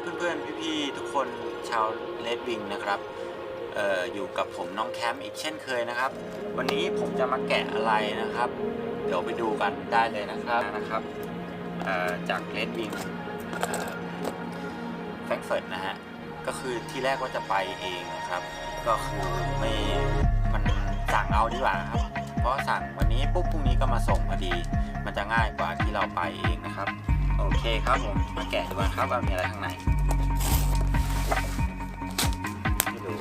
เพื่อนๆ พี่ๆ ทุกคนชาวเลดวิงนะครับอออยู่กับผมน้องแคมป์อีกเช่นเคยนะครับ วันนี้ผมจะมาแกะอะไรนะครับ เดี๋ยวไปดูกันได้เลยนะครับนะครับจากเลดวิงแฟรงก์เฟิร์ตนะฮะก็คือที่แรกว่าจะไปเองนะครับ ก็คือไม่มันสั่งเอาดีกว่าครับ เพราะสั่งวันนี้ปุ๊บพรุ่งนี้ก็มาส่งพอดี มันจะง่ายกว่าที่เราไปเองนะครับ โอเคครับผม มาแกะดูกันครับว่ามีอะไรข้างในให้ดู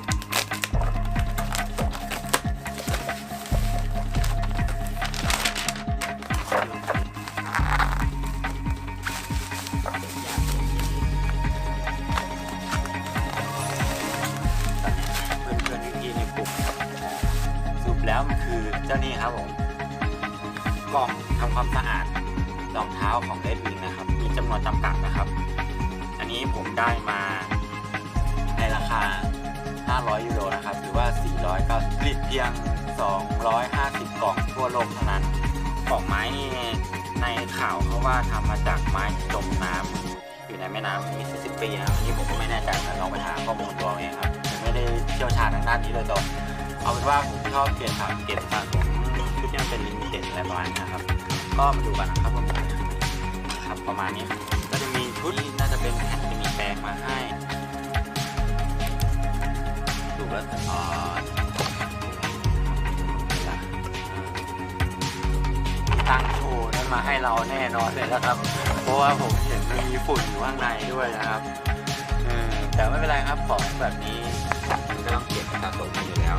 เพื่อนเพื่อนๆพี่ในกลุ่มสรุปแล้วมันคือเจ้านี่ครับผม กล่องทำความสะอาด รองเท้าของเลดวิงนะครับ มีจำนวนจำกัดนะครับ อันนี้ผมได้มาในราคา 500 ยูโรนะครับ หรือว่า 490ผลิตเพียง 250 กล่องทั่วโลกเท่านั้นกล่องไม้นี่ในข่าวเขาว่าทำมาจากไม้จมน้ำอยู่ในแม่น้ำมี 40 ปีนะครับอันนี้ผมก็ไม่แน่ใจนะลองไปหาข้อมูลตัวเองครับผมไม่ได้เชี่ยวชาญทางด้านนี้โดยตรงเอาเป็นว่าผมชอบเก็บสะเก็บสะสมชุดที่มันเป็นลิมิเต็ดอะไรประมาณนี้นะครับ ก็มาดูกันนะครับว่ามีอะไรครับ ประมาณนี้ครับก็จะมีชุดน่าจะเป็นแผ่นจะมีแปรงมาให้ดูแล้วอ๋อตั้งโชว์นั้นมาให้เราแน่นอนเลยนะครับ เพราะว่าผมเห็นมันมีฝุ่นอยู่ข้างในด้วยนะครับเออแต่ไม่เป็นไรครับของแบบนี้มันก็ต้องเก็บสะสมอยู่แล้ว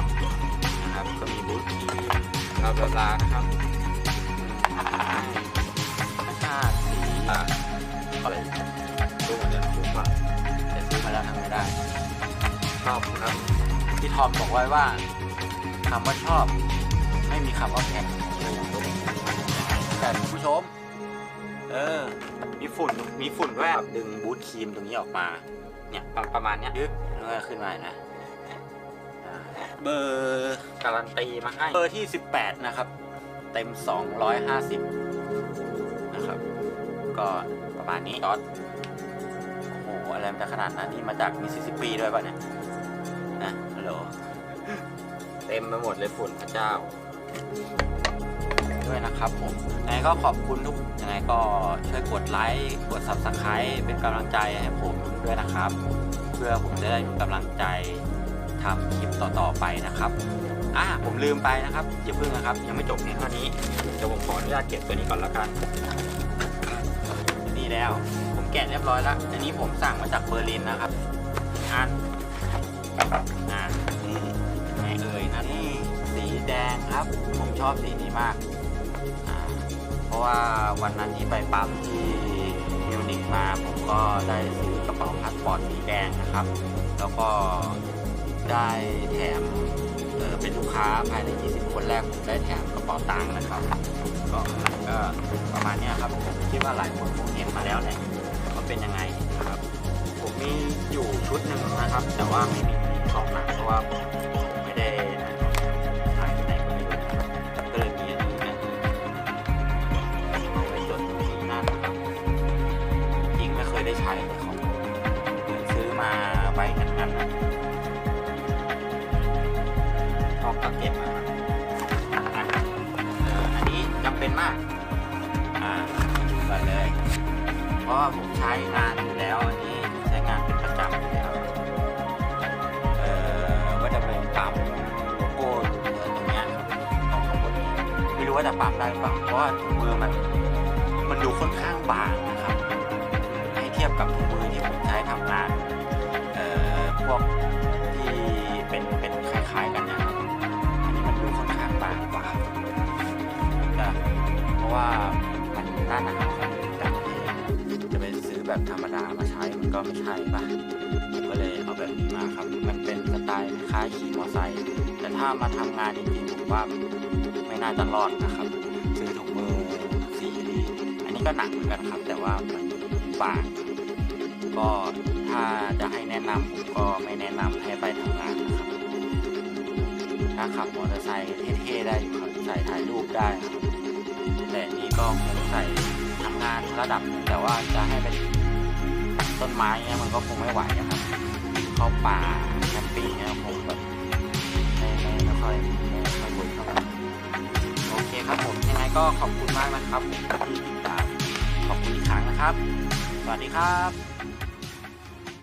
นะครับก็มีบูธคีบลาบลาบลานะครับ อบครับ พี่ทอมบอกไว้ว่าคำว่าชอบ ไม่มีคำว่าแพงเลยอย่างตัวแต่คุณผู้ชม เออ มีฝุ่นมีฝุ่นด้วยแบบดึงบูทครีมตรงนี้ออกมา เนี่ยประประมาณเนี้ยดึกแล้วก็ขึ้นมานะเบอร์การันตีมาให้ เบอร์ที่ 18 นะครับ เต็ม 250 นะครับ ก็ประมาณนี้จอดโอ้โห อะไรมันจะขนาดนั้นนี่มาจากมิสซิสซิปปีด้วยป่ะเนี่ย นะฮัลโหลเต็มไปหมดเลยฝุ่นพระเจ้า ด้วยนะครับผมยังไงก็ขอบคุณทุกยังไงก็ช่วยกดไลค์กด subscribe เป็นกำลังใจให้ผมด้วยนะครับ เพื่อผมจะได้มีกำลังใจทำคลิปต่อๆไปนะครับอะผมลืมไปนะครับอย่าเพิ่งนะครับ ยังไม่จบเพียงเท่านี้เดี๋ยวผมขออนุญาตเก็บตัวนี้ก่อนแล้วกันนี่แล้ว ผมแกะเรียบร้อยแล้ว อันนี้ผมสั่งมาจากเบอร์ลินนะครับอัน อ่านี่ไงเอ่ยนะนี่สีแดงครับ ผมชอบสีนี้มากอ่าเพราะว่าวันนั้นที่ไปปั๊มที่มิวนิกมาผมก็ได้ซื้อกระเป๋าพาสปอร์ตสีแดงนะครับ แล้วก็ได้แถมเออเป็นลูกค้าภายใน 20 คนแรกผมได้แถมกระเป๋าตังค์นะครับ ก็ก็ประมาณนี้ครับผมคิดว่าหลายคนคงเห็นมาแล้วเนี่ยว่าเป็นยังไงนะครับ ผมมีอยู่ชุดหนึ่งนะครับ แต่ว่าไม่มี ของหนักเพราะว่าผมไม่ได้หายไปไหนก็ไม่รู้นะครับก็เลยมีอันนี้เนี่ยเอาไว้จดที่นั่นนะครับจริงไม่เคยได้ใช้เลยของเหมือนซื้อมาไว้งั้นๆนะชอบก็เก็บมาอันนี้จำเป็นมากอ่าดูกันเลย เพราะว่าผมใช้งานอยู่แล้วอันนี้ใช้งานเป็นประจำอยู่แล้ว ว่าจะปั๊มได้หรือเปล่าเพราะว่าถุงมือมันมันดูค่อนข้างบางนะครับ ให้เทียบกับถุงมือที่ผมใช้ทำงานเอ่อพวกที่เป็นเป็นคล้ายๆกันเนะครับอันนี้มันดูค่อนข้างบางกว่าแต่เพราะว่ามันหน้าหนาวครับแต่จะไปซื้อแบบธรรมดามาใช้มันก็ไม่ใช่ป่ะผมก็เลยเอาแบบนี้มาครับ มันเป็นสไตล์คล้ายขี่มอเตอร์ไซค์ ถ้ามาทำงานจริงๆผมว่าไม่น่าจะรอดนะครับซื้อถุงมือสีนี้อันนี้ก็หนักเหมือนกันครับ แต่ว่ามันบางก็ถ้าจะให้แนะนำผมก็ไม่แนะนำให้ไปทำงานนะครับถ้าขับมอเตอร์ไซค์เท่ๆได้อยู่ครับใส่ถ่ายรูปได้ครับแต่อันนี้ก็คงใส่ทำงานระดับหนึ่งแต่ว่าจะให้ไปต้นไม้เนี่ยมันก็คงไม่ไหวอะครับ เข้าป่าแคมปิ้งเนี่ยคงแบบ อยค่อยเวิร์กเท่าไหร่โอเคครับผมยังไงก็ขอบคุณมากนะครับที่ติดตามขอบคุณอีกครั้งนะครับ สวัสดีครับ